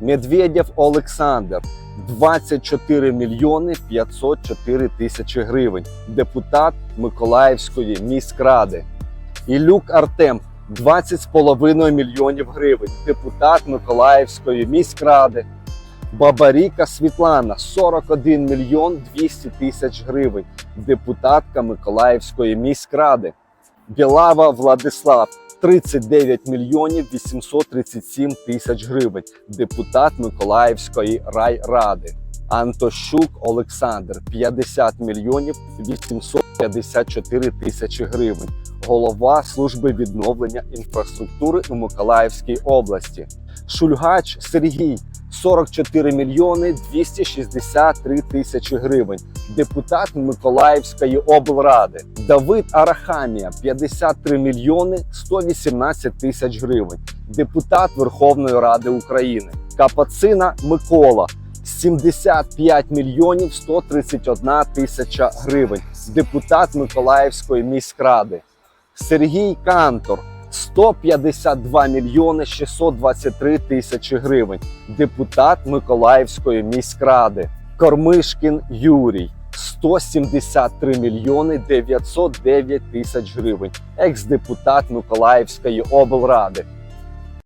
Медведєв Олександр 24 мільйони 504 тисячі гривень. Депутат Миколаївської міськради. Ілюк Артем 20,5 мільйонів гривень. Депутат Миколаївської міськради. Бабаріка Світлана 41 мільйон 200 тисяч гривень. Депутатка Миколаївської міськради. Білава Владислав 39 мільйонів 837 тисяч гривень. Депутат Миколаївської райради. Антощук Олександр 50 мільйонів 854 тисячі гривень. Голова служби відновлення інфраструктури у Миколаївській області. Шульгач Сергій 44 мільйони 263 тисячі гривень. Депутат Миколаївської облради. Давид Арахамія 53 мільйони 118 тисяч гривень. Депутат Верховної Ради України. Капацина Микола 75 мільйонів 131 тисяча гривень. Депутат Миколаївської міськради. Сергій Кантор 152 мільйони 623 тисячі гривень. Депутат Миколаївської міськради. Кормишкін Юрій 173 мільйони 909 тисяч гривень. Екс-депутат Миколаївської облради.